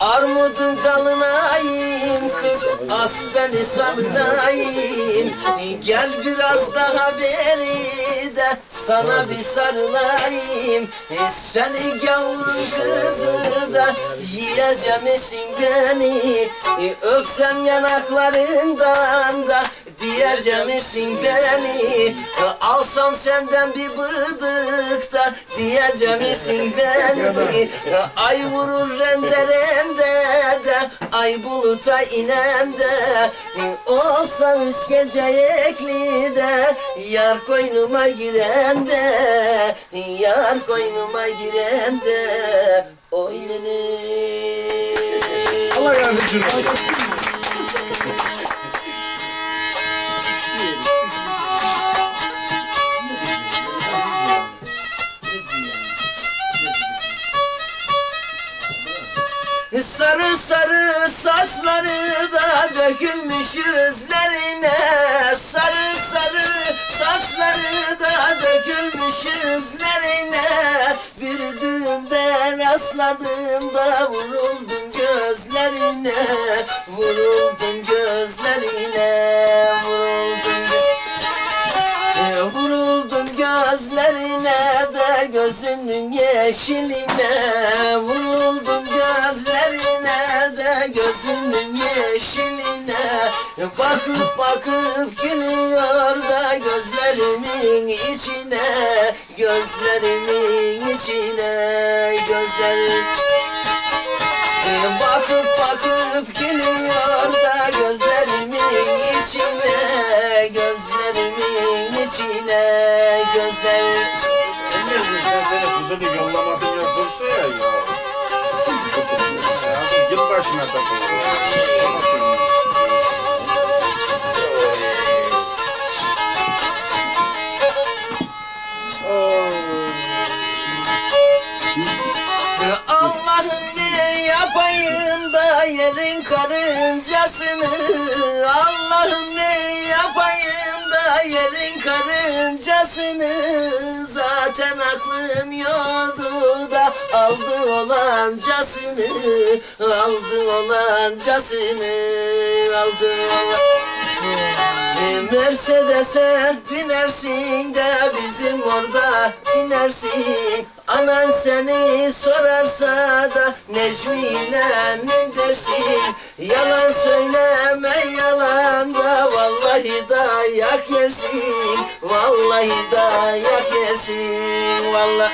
Armudun dalınayım kız as beni sarılayım Gel biraz daha beri de sana bir sarılayım E, Seni gavurun kızı da yiyeceğim misin beni? E, Öpsem yanaklarından da diyeceğim misin beni. Alsam senden bir bıdık da diyeceğim misin beni. Ay vurur renderende de Ay buluta inemde E, Olsa üç gece ekli de Yar koynuma giren de. Yar koynuma giren de Oy Allah yardımcın olsun. Sarı sarı saçları da dökülmüş yüzlerine. Sarı sarı saçları da dökülmüş yüzlerine. Bir düğünde rastladığımda vuruldum gözlerine. Vuruldum gözlerine Vuruldum. E, Vuruldum gözlerine de gözünün yeşiline. Vuruldum gözünün yeşiline Bakıp bakıp gülüyor da gözlerimin içine Gözlerimin içine Gözlerim. Bakıp bakıp gülüyor da gözlerimin içine Gözlerimin içine Gözlerim. Seni kızını yollamadım ya dursa ya ya. Başına ne yapayım da yerin karıncasını? Allah'ım ne yapayım da yerin karıncasını? Zaten aklım da aldı olancasını Aldı olancasını Aldı. Olancasını Mercedes'e binersin de bizim orada inersin. Anan seni sorarsa da Necmi'yle mi dersin? Yalan söyleme yalan da Vallahi dayak yersin. Vallahi dayak yersin Vallahi